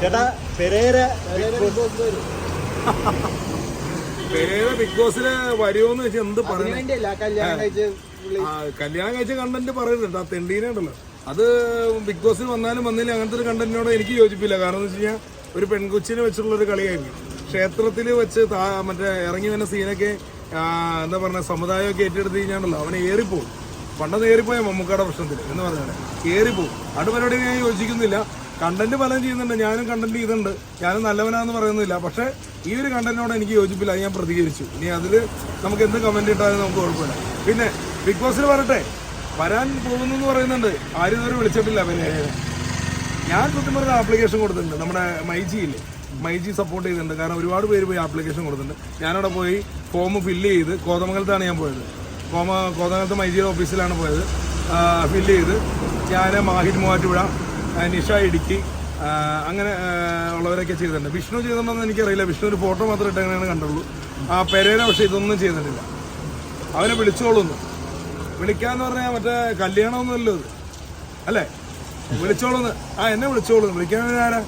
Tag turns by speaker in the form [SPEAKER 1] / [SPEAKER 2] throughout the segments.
[SPEAKER 1] ചേട്ടാ Pereira
[SPEAKER 2] Pereira big ബോസിൽ വരുമോന്ന് വെച്ചാൽ എന്ത്
[SPEAKER 3] വേണ്ടിയല്ല കല്യാണം കഴിച്ച്
[SPEAKER 2] കണ്ടന്റ് പറയുന്നുണ്ട് ആ തെണ്ടീനെ ഉണ്ടല്ലോ. അത് ബിഗ് ബോസിൽ വന്നാലും വന്നില്ല അങ്ങനത്തെ ഒരു കണ്ടന്റിനോട് എനിക്ക് യോജിപ്പില്ല. കാരണം എന്ന് വെച്ച് കഴിഞ്ഞാൽ ഒരു പെൺകുച്ചിനെ വെച്ചുള്ള ഒരു കളിയായിരുന്നു ക്ഷേത്രത്തിൽ വെച്ച് താ- മറ്റേ ഇറങ്ങി വന്ന സീനൊക്കെ എന്താ പറയുക സമുദായമൊക്കെ ഏറ്റെടുത്ത് കഴിഞ്ഞാണല്ലോ അവനെ ഏറിപ്പോകും. പണ്ടത് ഏറിപ്പോയ മമ്മൂക്കയുടെ പ്രശ്നത്തിൽ എന്ന് പറഞ്ഞാൽ ഏറിപ്പോകും. അത് ഞാൻ യോജിക്കുന്നില്ല. കണ്ടന്റ് പലതും ചെയ്യുന്നുണ്ട് ഞാനും കണ്ടന്റ് ചെയ്തിട്ടുണ്ട് ഞാനും നല്ലവനാന്ന് പറയുന്നില്ല. പക്ഷേ ഈ ഒരു കണ്ടന്റിനോട് എനിക്ക് യോജിപ്പില്ല അത് ഞാൻ പ്രതികരിച്ചു. ഇനി അതിൽ നമുക്ക് എന്ത് കമന്റ് ഇട്ടാലും നമുക്ക് കുഴപ്പമില്ല. പിന്നെ ബിഗ് ബോസിൽ പറയട്ടെ വരാൻ പോകുന്നു എന്ന് പറയുന്നുണ്ട്. ആരും ഇതുവരെ വിളിച്ചിട്ടില്ല പിന്നെ. ഞാൻ സത്യം പറഞ്ഞ ആപ്ലിക്കേഷൻ കൊടുത്തിട്ടുണ്ട് നമ്മുടെ മൈജിയിൽ മൈജി സപ്പോർട്ട് ചെയ്തിട്ടുണ്ട്. കാരണം ഒരുപാട് പേര് പോയി ആപ്ലിക്കേഷൻ കൊടുത്തിട്ടുണ്ട്. ഞാനവിടെ പോയി ഫോം ഫില്ല് ചെയ്ത് കോതമംഗലത്താണ് ഞാൻ പോയത്. കോമ കോതമംഗലത്ത് മൈജിയുടെ ഓഫീസിലാണ് പോയത്. ഫില്ല് ചെയ്ത് ഞാൻ മാഹിറ്റ് മൂവാറ്റുപുഴ നിഷ ഇടുക്കി. അങ്ങനെ ഉള്ളവരൊക്കെ ചെയ്തിട്ടുണ്ട്. വിഷ്ണു ചെയ്തിട്ടുണ്ടെന്ന് എനിക്കറിയില്ല. വിഷ്ണു ഒരു ഫോട്ടോ മാത്രം ഇട്ടങ്ങനെയാണ് കണ്ടുള്ളൂ. ആ പെരേന പക്ഷെ ഇതൊന്നും ചെയ്തിട്ടില്ല. അവനെ വിളിച്ചോളൂന്ന്. വിളിക്കാന്ന് പറഞ്ഞാൽ മറ്റേ കല്യാണമൊന്നുമല്ലോ ഇത്. അല്ലേ? വിളിച്ചോളൂന്ന്. ആ എന്നെ വിളിച്ചോളൂ വിളിക്കാൻ ആരാ?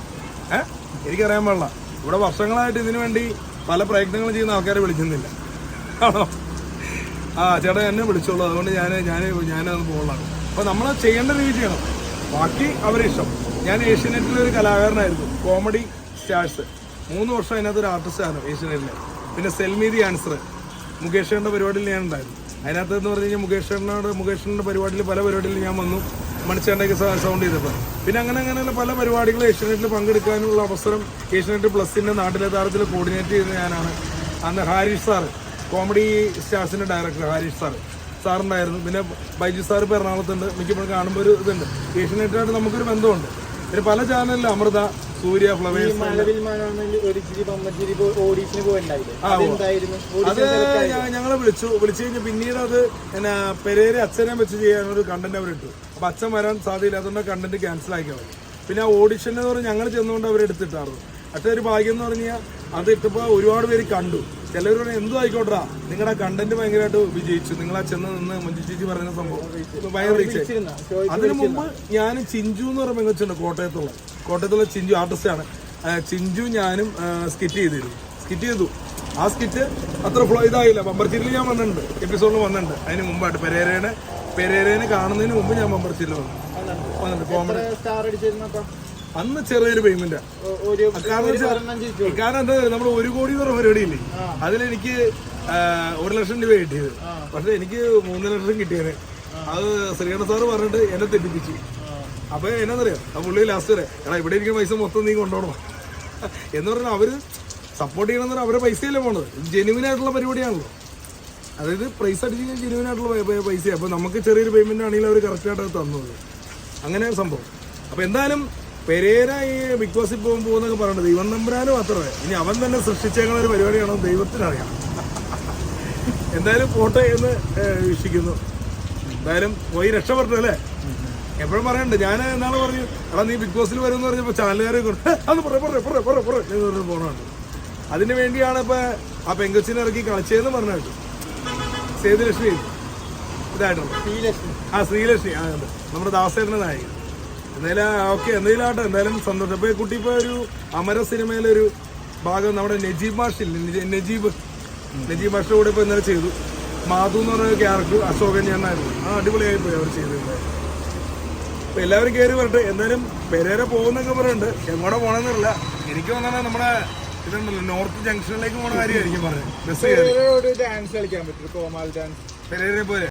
[SPEAKER 2] ഏ? എനിക്കറിയാൻ പാടില്ല. ഇവിടെ വർഷങ്ങളായിട്ട് ഇതിനു വേണ്ടി പല പ്രയത്നങ്ങളും ചെയ്യുന്ന ആൾക്കാരെ വിളിക്കുന്നില്ല. ആണോ? ആ ചേട്ടാ എന്നെ വിളിച്ചോളൂ. അതുകൊണ്ട് ഞാൻ ഞാൻ ഞാനത് പോകലാണ് അപ്പോൾ നമ്മൾ ചെയ്യേണ്ട രീതി ചെയ്യണം ബാക്കി അവരെ ഇഷ്ടം. ഞാൻ ഏഷ്യനെറ്റിലെ ഒരു കലാകാരനായിരുന്നു. Comedy stars. മൂന്ന് വർഷം അതിനകത്ത് ഒരു ആർട്ടിസ്റ്റായിരുന്നു ഏഷ്യനെറ്റിലെ പിന്നെ സെൽമീതി ആൻസർ. മുകേഷ് ചേട്ടന്റെ പരിപാടിയിൽ ഞാൻ ഉണ്ടായിരുന്നു. അതിനകത്ത് എന്ന് പറഞ്ഞു കഴിഞ്ഞാൽ മുകേഷ് ചേട്ടനോട് മുകേഷ് ചേട്ടന്റെ പരിപാടിയിൽ പല പരിപാടിയിൽ ഞാൻ വന്നു. മണിച്ചേട്ടന്റെ സൗണ്ട് ചെയ്തപ്പോൾ. പിന്നെ അങ്ങനെ അങ്ങനെയുള്ള പല പരിപാടികളും ഏഷ്യനെറ്റിൽ പങ്കെടുക്കാനുള്ള അവസരം ഏഷ്യനെറ്റ് പ്ലസിന്റെ നാട്ടിലെ താരത്തിൽ കോർഡിനേറ്റ് ചെയ്യുന്ന ഞാനാണ്. അന്ന് ഹാരിഷ് സാറ് കോമഡി സ്റ്റാർസിന്റെ ഡയറക്ടർ ഹാരിഷ് സാറ്. സാറുണ്ടായിരുന്നു. പിന്നെ ബൈജു സാർ ഇപ്പോൾ എറണാകുളത്തുണ്ട് മിക്കപ്പോഴും കാണുമ്പോൾ ഒരു ഇതുണ്ട്. ഏഷ്യനെറ്റായിട്ട് നമുക്കൊരു ബന്ധമുണ്ട്. പിന്നെ പല ചാനലിലും അമൃത സൂര്യ ഫ്ലവേഴ്സ്. അത് ഞങ്ങളെ വിളിച്ചു. വിളിച്ചു കഴിഞ്ഞ് പിന്നീട് അത് എന്നാ പെരേരെ അച്ഛനെ വെച്ച് ചെയ്യാനൊരു കണ്ടന്റ് അവരിട്ടു അപ്പൊ അച്ഛൻ വരാൻ അതുകൊണ്ട് കണ്ടന്റ് ക്യാൻസൽ ആക്കി അവർ പിന്നെ ആ ഓഡിഷൻ എന്ന് പറഞ്ഞ് ഞങ്ങൾ ചെന്നുകൊണ്ട് അവരെടുത്തിട്ടായിരുന്നു അച്ഛൻ ഒരു ഭാഗ്യം എന്ന് പറഞ്ഞാൽ അത് ഇട്ടപ്പോൾ ഒരുപാട് പേര് കണ്ടു. ചിലർ പറഞ്ഞു എന്തും ആയിക്കോട്ടാ നിങ്ങളുടെ കണ്ടന്റ് ഭയങ്കരമായിട്ട് വിജയിച്ചു. നിങ്ങൾ ആ ചെന്ന് നിന്ന് മഞ്ജു ചേച്ചി പറയുന്ന സംഭവം. ഭയങ്കര റീച്ച് അതിനു മുമ്പ് ഞാൻ ചിഞ്ചു എന്ന് പറയുമ്പോൾ വെച്ചിട്ടുണ്ട് കോട്ടയത്തുള്ള. കോട്ടയത്തുള്ള ചിഞ്ചു ആർട്ടിസ്റ്റാണ് ചിഞ്ചു ഞാനും സ്കിറ്റ് ചെയ്തിരുന്നു. സ്കിറ്റ് ചെയ്തു. ആ സ്കിറ്റ് അത്ര ഫ്ലോ ഇതായില്ല. ബമ്പർച്ചിരിൽ ഞാൻ വന്നിട്ടുണ്ട്. എപ്പിസോഡിൽ വന്നിട്ടുണ്ട്. അതിന് മുമ്പായിട്ട് പെരേരേനെ പെരേരേനെ കാണുന്നതിന് മുമ്പ് ഞാൻ ബമ്പർച്ചിരിൽ വന്നു. വന്നിട്ടുണ്ട്. കോമഡി അന്ന് ചെറിയൊരു പേയ്മെന്റ് കാരണം എന്താ നമ്മൾ ഒരു കോടി എന്ന് പറഞ്ഞ പരിപാടിയില്ലേ? അതിലെനിക്ക് ഒരു ലക്ഷം രൂപ കിട്ടിയത്. പക്ഷെ എനിക്ക് മൂന്ന് ലക്ഷം കിട്ടിയത് അത് ശ്രീകണ്ഠ സാറ് പറഞ്ഞിട്ട് എന്നെ തെറ്റിപ്പിച്ചു. അപ്പൊ എന്നാന്നറിയാം? ആ പുള്ളി ലാസ്റ്റ് വരെ എടാ ഇവിടെ ഇരിക്കുന്ന പൈസ മൊത്തം നീ കൊണ്ടുപോകണം. എന്ന് പറഞ്ഞാൽ അവർ സപ്പോർട്ട് ചെയ്യണമെന്ന് പറഞ്ഞാൽ അവരുടെ പൈസയല്ലേ പോണത്. ജെനുവിൻ ആയിട്ടുള്ള പരിപാടിയാണല്ലോ. അതായത് പ്രൈസ് അടിച്ച് കഴിഞ്ഞാൽ ജെനുവിൻ ആയിട്ടുള്ള പൈസയാണ് പൈ- അപ്പൊ നമുക്ക് ചെറിയൊരു പേയ്മെന്റ് ആണെങ്കിലും അവർ കറക്റ്റ് ആയിട്ട് അത് തന്നത്. അങ്ങനെ സംഭവം. അപ്പൊ എന്തായാലും പെരേര ഈ ബിഗ് ബോസിൽ പോകും പോകുന്നൊക്കെ പറയുന്നത് ദൈവം നമ്പരാനും മാത്രമേ. ഇനി അവൻ തന്നെ സൃഷ്ടിച്ചേക്കുന്ന ഒരു പരിപാടിയാണോ ദൈവത്തിനറിയാം. എന്തായാലും പോട്ടെ എന്ന് വിശ്വസിക്കുന്നു വീക്ഷിക്കുന്നു. എന്തായാലും പോയി രക്ഷപ്പെട്ടു അല്ലേ? എപ്പോഴും പറയണ്ട് ഞാൻ എന്നാണ് പറഞ്ഞു എടാ നീ ബിഗ് ബോസിൽ വരും എന്ന് പറഞ്ഞപ്പോൾ ചാനലുകാരെ കൊണ്ട് അന്ന് പറ പറ പറ പറ പറ എന്ന് പറഞ്ഞു പോണാണ്. അതിന് വേണ്ടിയാണ് ഇപ്പൊ ആ പെങ്കൊച്ചിനെ ഇറക്കി കളിച്ചതെന്ന് പറഞ്ഞു കേട്ടു സേതുലക്ഷ്മി. ഇതായിട്ടുള്ള
[SPEAKER 3] ശ്രീലക്ഷ്മി.
[SPEAKER 2] ആ ശ്രീലക്ഷ്മി. ആ നമ്മുടെ ദാസേട്ടന്റെ നായിക. എന്തായാലും ഓക്കെ എന്തെങ്കിലും ആട്ടെ എന്തായാലും സന്തോഷം. ഇപ്പൊ ഈ കുട്ടി ഇപ്പൊ ഒരു അമര സിനിമയിലൊരു ഭാഗം നമ്മുടെ നജീബ് മാഷിൽ നജീബ്. നജീബ് മാഷിന്റെ കൂടെ ഇപ്പൊ ഇന്നലെ ചെയ്തു. മാധു എന്ന് പറഞ്ഞ ക്യാരക്ടർ അശോകൻ ഞാനായിരുന്നു ആ അടിപൊളിയായി പോയി അവർ ചെയ്തത് അപ്പൊ എല്ലാവരും കയറി വരട്ടെ. എന്തായാലും പെരേര പോകുന്നൊക്കെ പറയുന്നുണ്ട് എങ്ങോട്ട് പോകണമെന്നില്ല എനിക്ക് തോന്നണ നമ്മുടെ ഇതുണ്ടല്ലോ നോർത്ത് ജംഗ്ഷനിലേക്ക് പോകുന്ന കാര്യമായിരിക്കും പറഞ്ഞത്. ബസ്
[SPEAKER 3] ഡാൻസ് കളിക്കാൻ പറ്റും. കോമാൽ ഡാൻസ്
[SPEAKER 2] പെരേരെ പോലെ.